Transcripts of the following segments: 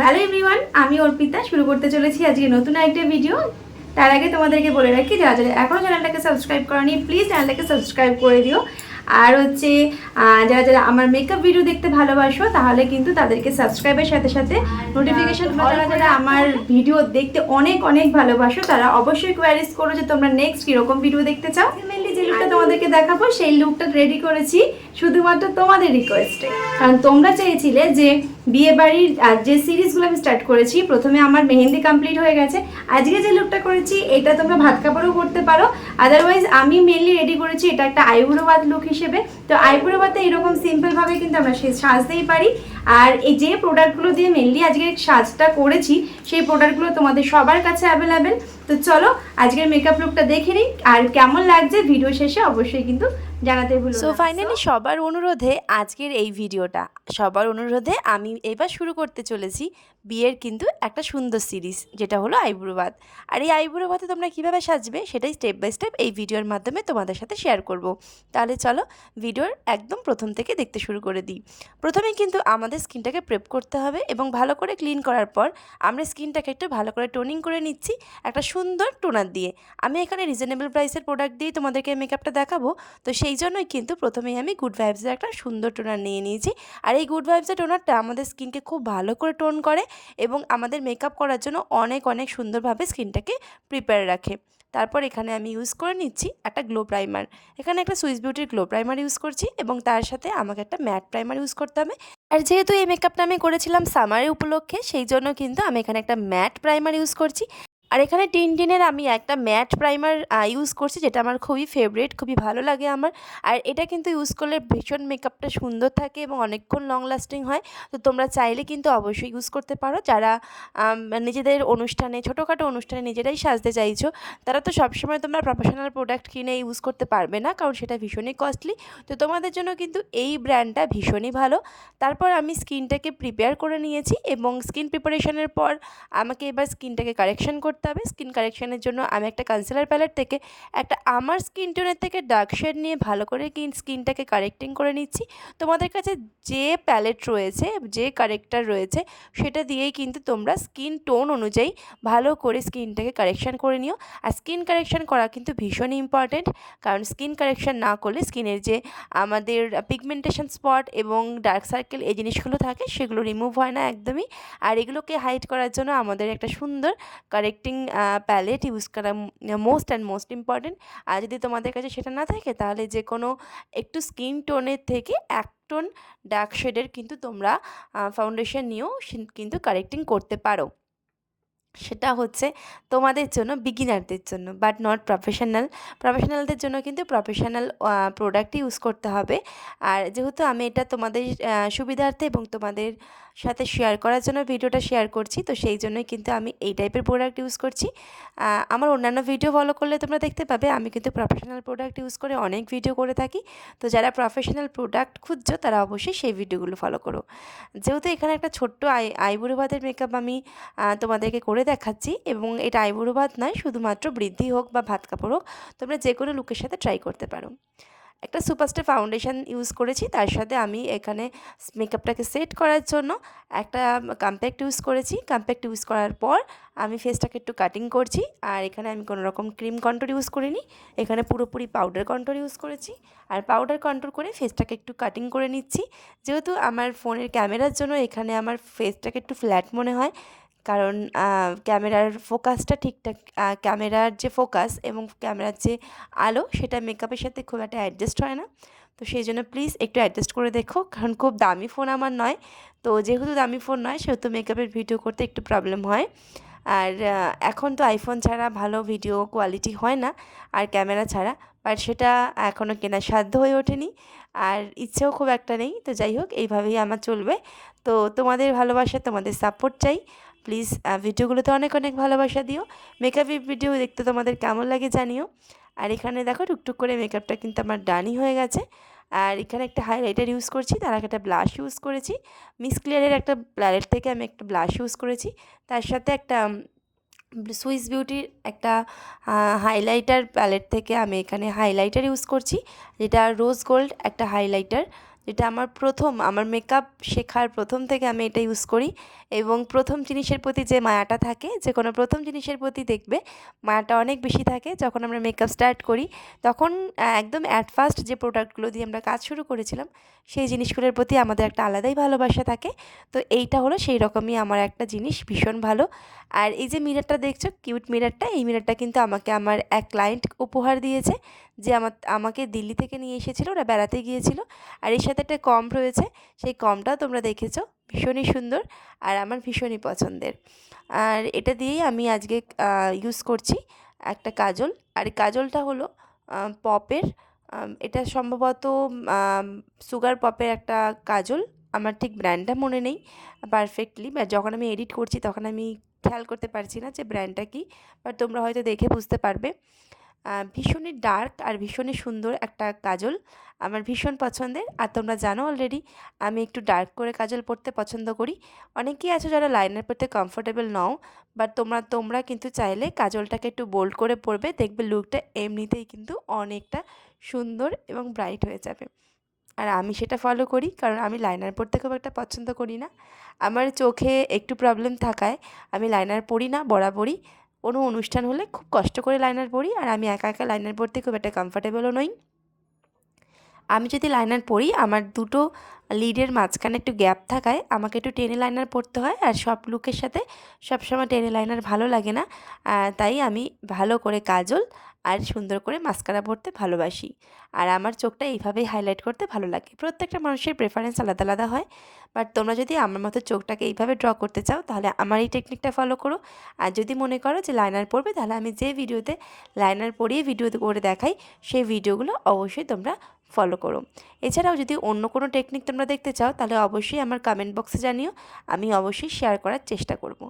Hello everyone, আমি অর্পিতা। শুরু করতে চলেছি আজকে নতুন একটা ভিডিও তার আগে তোমাদেরকে বলে রাখি, যারা যারা এখনও চ্যানেলটাকে সাবস্ক্রাইব করেনি প্লিজ চ্যানেলটাকে সাবস্ক্রাইব করে দিও। আর হচ্ছে যারা যারা আমার মেকআপ ভিডিও দেখতে ভালোবাসো, তাহলে কিন্তু তাদেরকে সাবস্ক্রাইবের সাথে সাথে নোটিফিকেশন যারা যারা আমার ভিডিও দেখতে অনেক অনেক ভালোবাসো, তারা অবশ্যই কোয়ারিজ করো যে তোমরা নেক্সট কীরকম ভিডিও দেখতে চাও। মেনলি যে লুকটা তোমাদেরকে দেখাবো, সেই লুকটা রেডি করেছি। শুধুমাত্র তোমাদের রিকোয়েস্টে কারণ তোমরা চেয়েছিলে যে বিয়ে বাড়ির যে সিরিজগুলো আমি স্টার্ট করেছি, প্রথমে আমার মেহেন্দি কমপ্লিট হয়ে গেছে, আজকে যে লুকটা করেছি, এটা তোমরা ভাত কাপড়ও করতে পারো। আদারওয়াইজ আমি মেনলি রেডি করেছি এটা একটা আইবুড়ো ভাত লুক হিসেবে। তো আইবুড়ো ভাতে এরকম সিম্পলভাবে কিন্তু আমরা সে সাজতেই পারি। আর এই যে প্রোডাক্টগুলো দিয়ে মেনলি আজকে সাজটা করেছি সেই প্রোডাক্টগুলো তোমাদের সবার কাছে অ্যাভেলেবেল তো চলো আজকের মেকআপ লুকটা দেখে নিই। আর কেমন লাগছে ভিডিও শেষে অবশ্যই কিন্তু জানাতে ভুলো সো ফাইনালি সবার অনুরোধে আজকের এই ভিডিওটা সবার অনুরোধে আমি এবার শুরু করতে চলেছি বিয়ের কিন্তু একটা সুন্দর সিরিজ যেটা হলো আইব্রোবাদ আর এই আইব্রোবাদে তোমরা কীভাবে সাজবে সেটাই স্টেপ বাই স্টেপ এই ভিডিওর মাধ্যমে তোমাদের সাথে শেয়ার করব। তাহলে চলো ভিডিওর একদম প্রথম থেকে দেখতে শুরু করে দিই। প্রথমে কিন্তু আমাদের স্কিনটাকে প্রেপ করতে হবে এবং ভালো করে ক্লিন করার পর আমরা স্কিনটাকে একটু ভালো করে টোনিং করে নিচ্ছি একটা সুন্দর টোনার দিয়ে। আমি এখানে রিজনেবল প্রাইসের প্রোডাক্ট দিয়ে তোমাদেরকে মেকআপটা দেখাবো। তো সেই জন্যই কিন্তু প্রথমেই আমি গুড ভাইবসের একটা সুন্দর টোনার নিয়ে নিয়েছি। আর এই গুড ভাইবসের টোনারটা আমাদের স্কিনকে খুব ভালো করে টোন করে এবং আমাদের মেকআপ করার জন্য অনেক অনেক সুন্দরভাবে স্কিনটাকে প্রিপেয়ার রাখে। তারপর এখানে আমি ইউজ করে নিচ্ছি একটা গ্লো প্রাইমার এখানে একটা সুইস বিউটির গ্লো প্রাইমার ইউজ করছি এবং তার সাথে আমাকে একটা ম্যাট প্রাইমার ইউজ করতে হবে। আর যেহেতু এই মেকআপটা আমি করেছিলাম সামারের উপলক্ষে, সেই জন্য কিন্তু আমি এখানে একটা ম্যাট প্রাইমার ইউজ করছি। আর এখানে টিন টিনের আমি একটা ম্যাট প্রাইমার ইউজ করছি যেটা আমার খুবই ফেভারিট খুবই ভালো লাগে আমার। আর এটা কিন্তু ইউজ করলে ভীষণ মেকআপটা সুন্দর থাকে এবং অনেকক্ষণ লং লাস্টিং হয়। তো তোমরা চাইলে কিন্তু অবশ্যই ইউজ করতে পারো। যারা নিজেদের অনুষ্ঠানে, ছোটোখাটো অনুষ্ঠানে নিজেরাই সাজতে চাইছো, তারা তো সবসময় তোমরা প্রফেশনাল প্রোডাক্ট কিনে ইউজ করতে পারবে না, কারণ সেটা ভীষণই কস্টলি তো তোমাদের জন্য কিন্তু এই ব্র্যান্ডটা ভীষণই ভালো। তারপর আমি স্কিনটাকে প্রিপেয়ার করে নিয়েছি এবং স্কিন প্রিপারেশনের পর আমাকে এবার স্কিনটাকে কারেকশন করতে হবে স্কিন কারেকশনের জন্য। আমি একটা কনসিলার প্যালেট থেকে একটা আমার স্কিন টোনের থেকে ডার্ক শেড নিয়ে ভালো করে স্কিনটাকে কারেক্টিং করে নিচ্ছি। তোমাদের কাছে যে প্যালেট রয়েছে, যে কারেক্টার রয়েছে, সেটা দিয়েই কিন্তু তোমরা স্কিন টোন অনুযায়ী ভালো করে স্কিনটাকে কারেকশন করে নিও। আর স্কিন কারেকশান করা কিন্তু ভীষণই ইম্পর্ট্যান্ট কারণ স্কিন কারেকশান না করলে স্কিনের যে আমাদের পিগমেন্টেশন স্পট এবং ডার্ক সার্কেল এই জিনিসগুলো থাকে, সেগুলো রিমুভ হয় না একদমই। আর এগুলোকে হাইড করার জন্য আমাদের একটা সুন্দর কারেক্টিং প্যালেট ইউজ করা মোস্ট অ্যান্ড মোস্ট ইম্পর্টেন্ট আর যদি তোমাদের কাছে সেটা না থাকে, তাহলে যে কোনো একটু স্কিন টোনের থেকে এক টোন ডার্ক শেডের কিন্তু তোমরা ফাউন্ডেশন নিয়েও কিন্তু কারেক্টিং করতে পারো। সেটা হচ্ছে তোমাদের জন্য বিগিনারদের জন্য বাট নট প্রফেশনাল প্রফেশনালদের জন্য কিন্তু প্রফেশনাল প্রোডাক্ট ইউজ করতে হবে। আর যেহেতু আমি এটা তোমাদের সুবিধার্থে এবং তোমাদের সাথে শেয়ার করার জন্য ভিডিওটা শেয়ার করছি। তো সেই জন্যই কিন্তু আমি এই টাইপের প্রোডাক্ট ইউজ করছি। আমার অন্যান্য ভিডিও ফলো করলে তোমরা দেখতে পাবে, আমি কিন্তু প্রফেশনাল প্রোডাক্ট ইউজ করে অনেক ভিডিও করে থাকি। তো যারা প্রফেশনাল প্রোডাক্ট খুঁজছো, তারা অবশ্যই সেই ভিডিওগুলো ফলো করো। যেহেতু এখানে একটা ছোট্ট আই আইবুড়ো ভাতের মেকআপ আমি তোমাদেরকে করে দেখাচ্ছি এবং এটা আইবুড়ো ভাত নয়, শুধুমাত্র বৃদ্ধি হোক বা ভাত কাপড় হোক, তোমরা যে কোনো লুকের সাথে ট্রাই করতে পারো। একটা সুপারস্টার ফাউন্ডেশন ইউজ করেছি, তার সাথে আমি এখানে মেকআপটাকে সেট করার জন্য একটা কম্প্যাক্ট ইউজ করেছি। কম্প্যাক্ট ইউজ করার পর আমি ফেসটাকে একটু কাটিং করছি আর এখানে আমি কোনো রকম ক্রিম কন্ট্রোল ইউজ করিনি। এখানে পুরোপুরি পাউডার কন্ট্রোল ইউজ করেছি আর পাউডার কন্ট্রোল করে ফেসটাকে একটু কাটিং করে নিচ্ছি। যেহেতু আমার ফোনের ক্যামেরার জন্য এখানে আমার ফেসটাকে একটু ফ্ল্যাট মনে হয় কারণ ক্যামেরার ফোকাসটা ঠিকঠাক ক্যামেরার যে ফোকাস এবং ক্যামেরার যে আলো, সেটা মেকআপের সাথে খুব একটা অ্যাডজাস্ট হয় না। তো সেই জন্য প্লিজ একটু অ্যাডজাস্ট করে দেখো, কারণ খুব দামি ফোন আমার নয়। তো যেহেতু দামি ফোন নয়, সেহেতু মেকআপের ভিডিও করতে একটু প্রবলেম হয়। আর এখন তো আইফোন ছাড়া ভালো ভিডিও কোয়ালিটি হয় না, আর ক্যামেরা ছাড়া। বাট সেটা এখনও কেনার সাধ্য হয়ে ওঠেনি। আর ইচ্ছেও খুব একটা নেই। তো যাই হোক, এইভাবেই আমার চলবে। তো তোমাদের ভালোবাসা, তোমাদের সাপোর্ট চাই। প্লিজ ভিডিওগুলোতে অনেক অনেক ভালোবাসা দিও। মেকআপের ভিডিও দেখতে তোমাদের কেমন লাগে জানিও। আর এখানে দেখো টুকটুক করে মেকআপটা কিন্তু আমার ডানই হয়ে গেছে। আর এখানে একটা হাইলাইটার ইউজ করছি, তার আগে একটা ব্লাশ ইউজ করেছি। মিস ক্লিয়ারের একটা প্ল্যালেট থেকে আমি একটা ব্লাশ ইউজ করেছি। তার সাথে একটা সুইস বিউটির একটা হাইলাইটার প্যালেট থেকে আমি এখানে হাইলাইটার ইউজ করছি। যেটা রোজ গোল্ড একটা হাইলাইটার যেটা আমার প্রথম, আমার মেকআপ শেখার প্রথম থেকে আমি এটা ইউজ করি এবং প্রথম জিনিসের প্রতি যে মায়াটা থাকে, যে কোনো প্রথম জিনিসের প্রতি দেখবে মায়াটা অনেক বেশি থাকে যখন আমরা মেকআপ স্টার্ট করি। তখন একদম অ্যাট ফার্স্ট যে প্রোডাক্টগুলো দিয়ে আমরা কাজ শুরু করেছিলাম, সেই জিনিসগুলোর প্রতি আমাদের একটা আলাদাই ভালোবাসা থাকে। তো এইটা হলো সেই রকমই আমার একটা জিনিস, ভীষণ ভালো। আর এই যে মিরারটা দেখছ কিউট মিরারটা এই মিরারটা কিন্তু আমাকে আমার এক ক্লায়েন্ট উপহার দিয়েছে। যে আমার, আমাকে দিল্লি থেকে নিয়ে এসেছিল, ওরা বেড়াতে গিয়েছিল। আর এর সাথে একটা কম রয়েছে, সেই কমটাও তোমরা দেখেছ। ভীষণই সুন্দর আর আমার ভীষণই পছন্দের। আর এটা দিয়েই আমি আজকে ইউজ করছি একটা কাজল। আর কাজলটা হলো পপের এটা সম্ভবত সুগার পপের একটা কাজল। আমার ঠিক ব্র্যান্ডটা মনে নেই পারফেক্টলি বা যখন আমি এডিট করছি তখন আমি খেয়াল করতে পারছি না যে ব্র্যান্ডটা কী বাট তোমরা হয়তো দেখে বুঝতে পারবে। ভীষণই ডার্ক আর ভীষণই সুন্দর একটা কাজল। আমার ভীষণ পছন্দের আর তোমরা জানো অলরেডি আমি একটু ডার্ক করে কাজল পরতে পছন্দ করি। অনেকেই আছো যারা লাইনার পরতে কমফোর্টেবল নও বাট তোমরা তোমরা কিন্তু চাইলে কাজলটাকে একটু বোল্ড করে পরবে দেখবে লুকটা এমনিতেই কিন্তু অনেকটা সুন্দর এবং ব্রাইট হয়ে যাবে। আর আমি সেটা ফলো করি, কারণ আমি লাইনার পরতে খুব একটা পছন্দ করি না। আমার চোখে একটু প্রবলেম থাকায় আমি লাইনার পরি না, বরাবরই। কোনো অনুষ্ঠান হলে খুব কষ্ট করে লাইনার পড়ি আর আমি একা একা লাইনার পড়তে খুব একটা কমফর্টেবলও নই। আমি যদি লাইনার পড়ি, আমার দুটো লিডের মাঝখানে একটু গ্যাপ থাকায় আমাকে একটু টেনে লাইনার পড়তে হয় আর সব লুকের সাথে সবসময় টেনে লাইনার ভালো লাগে না। তাই আমি ভালো করে কাজল আর সুন্দর করে মাস্কারা পরতে ভালোবাসি। আর আমার চোখটা এইভাবেই হাইলাইট করতে ভালো লাগে। প্রত্যেকটা মানুষের প্রেফারেন্স আলাদা আলাদা হয়। বাট তোমরা যদি আমার মতো চোখটাকে এইভাবে ড্র করতে চাও, তাহলে আমার এই টেকনিকটা ফলো করো। আর যদি মনে করো যে লাইনার পরবে, তাহলে আমি যে ভিডিওতে লাইনার পরিয়ে ভিডিও করে দেখাই, সেই ভিডিওগুলো অবশ্যই তোমরা ফলো করো। এছাড়াও যদি অন্য কোনো টেকনিক তোমরা দেখতে চাও, তাহলে অবশ্যই আমার কমেন্ট বক্সে জানিও। আমি অবশ্যই শেয়ার করার চেষ্টা করব।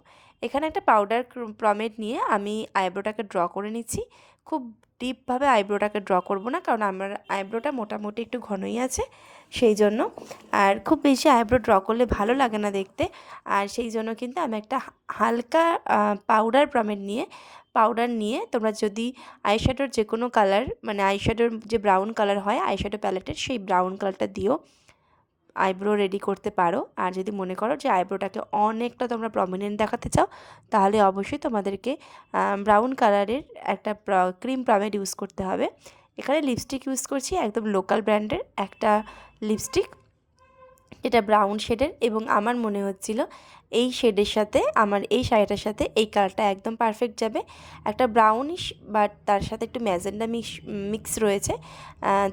এখানে একটা পাউডার প্রমেট নিয়ে আমি আইব্রোটাকে ড্র করে নিচ্ছি। খুব ডিপভাবে আইব্রোটাকে ড্র করব না, কারণ আমার আইব্রোটা মোটামুটি একটু ঘনই আছে সেই জন্য। আর খুব বেশি আইব্রো ড্র করলে ভালো লাগে না দেখতে। আর সেই জন্য কিন্তু আমি একটা হালকা পাউডার প্রমেট নিয়ে, পাউডার নিয়ে তোমরা যদি আইশ্যাডোর যে কোনো কালার মানে আইশ্যাডোর যে ব্রাউন কালার হয়, আইশ্যাডো প্যালেটের সেই ব্রাউন কালারটা দিও। আইব্রো রেডি করতে পারো। আর যদি মনে করো যে আইব্রোটাকে অনেকটা তোমরা প্রমিনেন্ট দেখাতে চাও, তাহলে অবশ্যই তোমাদেরকে ব্রাউন কালারের একটা ক্রিম প্রামেড ইউজ করতে হবে। এখানে লিপস্টিক ইউজ করছি, একদম লোকাল ব্র্যান্ডের একটা লিপস্টিক এটা ব্রাউন শেডের এবং আমার মনে হচ্ছিল এই শেডের সাথে আমার এই শাড়িটার সাথে এই কালারটা একদম পারফেক্ট যাবে। একটা ব্রাউনিশ বাট তার সাথে একটু ম্যাজেন্ডা মিক্স মিক্স রয়েছে।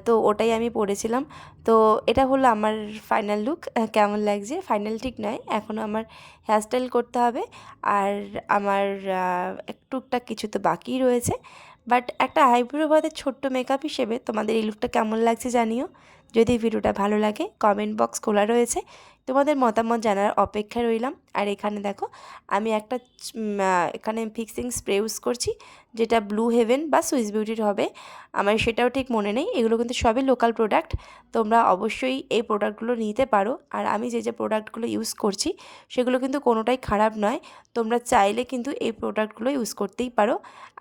তো ওটাই আমি পরেছিলাম। তো এটা হলো আমার ফাইনাল লুক কেমন লাগছে? ফাইনাল ঠিক নয়। এখনও আমার হেয়ারস্টাইল করতে হবে। আর আমার আহ, টুকটাক কিছু তো বাকি রয়েছে। বাট একটা আইব্রো বাদের ছোট্ট মেকআপ হিসেবে তোমাদের এই লুকটা কেমন লাগছে জানিও। যদি ভিডিওটা ভালো লাগে কমেন্ট বক্স খোলা রয়েছে। তোমাদের মতামত জানার অপেক্ষায় রইলাম। আর এখানে দেখো, আমি একটা এখানে ফিক্সিং স্প্রে ইউজ করছি, যেটা ব্লু হেভেন বা সুইস বিউটির হবে। আমার সেটাও ঠিক মনে নেই। এগুলো কিন্তু সবই লোকাল প্রোডাক্ট তোমরা অবশ্যই এই প্রোডাক্টগুলো নিতে পারো। আর আমি যে যে প্রোডাক্টগুলো ইউজ করছি, সেগুলো কিন্তু কোনোটাই খারাপ নয়। তোমরা চাইলে কিন্তু এই প্রোডাক্টগুলো ইউজ করতেই পারো।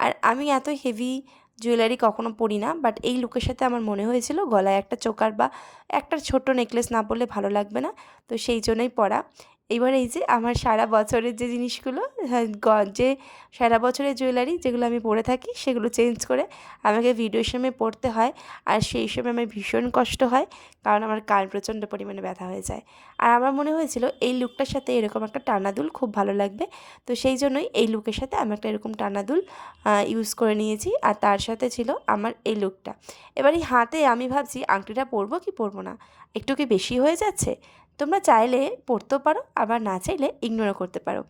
আর আমি এত হেভি জুয়েলারি কখনো পরি না বাট এই লুকের সাথে আমার মনে হয়েছিল গলায় একটা চোকার বা একটা ছোট্ট নেকলেস না পরলে ভালো লাগবে না, তো সেই জন্যই পরা। এবার এই যে আমার সারা বছরের যে জিনিসগুলো হ্যাঁ, যে সারা বছরের জুয়েলারি যেগুলো আমি পরে থাকি সেগুলো চেঞ্জ করে আমাকে ভিডিওর সময় পড়তে হয়। আর সেই সময় আমার ভীষণ কষ্ট হয় কারণ আমার কান প্রচণ্ড পরিমাণে ব্যথা হয়ে যায়। আর আমার মনে হয়েছিল এই লুকটার সাথে এরকম একটা টানাদুল খুব ভালো লাগবে। তো সেই জন্যই এই লুকের সাথে আমি একটা এরকম টানাদুল ইউজ করে নিয়েছি। আর তার সাথে ছিল আমার এই লুকটা এবার এই হাতে আমি ভাবছি আংটিটা পরবো কি পরবো না? একটু কি বেশি হয়ে যাচ্ছে? তোমরা চাইলে পড়তেও পারো আবার না চাইলে ইগনোরও করতে পারো।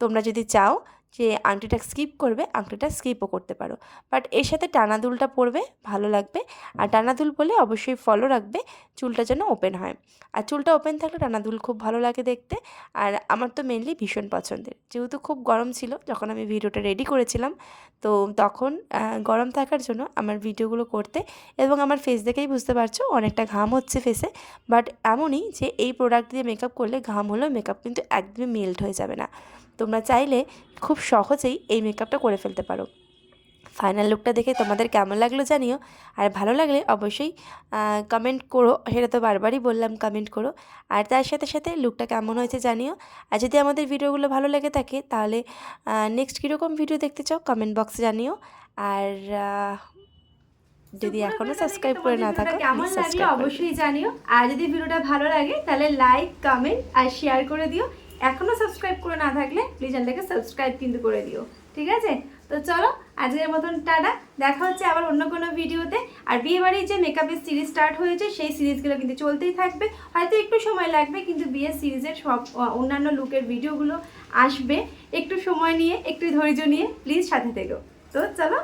তোমরা যদি চাও যে আংটিটা স্কিপ করবে, আংটিটা স্কিপও করতে পারো। বাট এর সাথে টানা দুলটা পরবে, ভালো লাগবে। আর টানা দুল বলে অবশ্যই ফলো রাখবে, চুলটা যেন ওপেন হয়। আর চুলটা ওপেন থাকলে টানা দুল খুব ভালো লাগে দেখতে। আর আমার তো মেনলি ভীষণ পছন্দের। যেহেতু খুব গরম ছিল, যখন আমি ভিডিওটা রেডি করেছিলাম, তো তখন গরম থাকার জন্য আমার ভিডিওগুলো করতে এবং আমার ফেস দেখেই বুঝতে পারছ, অনেকটা ঘাম হচ্ছে ফেসে বাট এমনই যে এই প্রোডাক্ট দিয়ে মেকআপ করলে ঘাম হলেও মেকআপ কিন্তু একদমই মেল্ট হয়ে যাবে না। তোমরা চাইলে খুব সহজেই এই মেকআপটা করে ফেলতে পারো। ফাইনাল লুকটা দেখে তোমাদের কেমন লাগল জানিও। আর ভালো লাগলে অবশ্যই কমেন্ট করো। সেটা তো বারবারই বললাম কমেন্ট করো। আর তার সাথে সাথে লুকটা কেমন হয়েছে জানিও। আর যদি আমাদের ভিডিওগুলো ভালো লেগে থাকে তাহলে নেক্সট কীরকম ভিডিও দেখতে চাও কমেন্ট বক্সে জানিও। আর যদি পুরো এখনও সাবস্ক্রাইব করে না থাকো কেমন লাগল অবশ্যই জানিও। আর যদি ভিডিওটা ভালো লাগে তাহলে লাইক কমেন্ট আর শেয়ার করে দিও। এখনও সাবস্ক্রাইব করে না থাকলে প্লিজ সাবস্ক্রাইব কিন্তু করে দিও, ঠিক আছে? তো চলো, আজকের মতন টাটা, দেখা হচ্ছে আবার অন্য কোনো ভিডিওতে আর বিয়েবাড়ির যে মেকআপের সিরিজ স্টার্ট হয়েছে, সেই সিরিজগুলো কিন্তু চলতেই থাকবে। হয়তো একটু সময় লাগবে, কিন্তু বিয়ের সিরিজের সব অন্যান্য লুকের ভিডিওগুলো আসবে। একটু সময় নিয়ে, একটু ধৈর্য নিয়ে প্লিজ সাথে থেকো। তো চলো।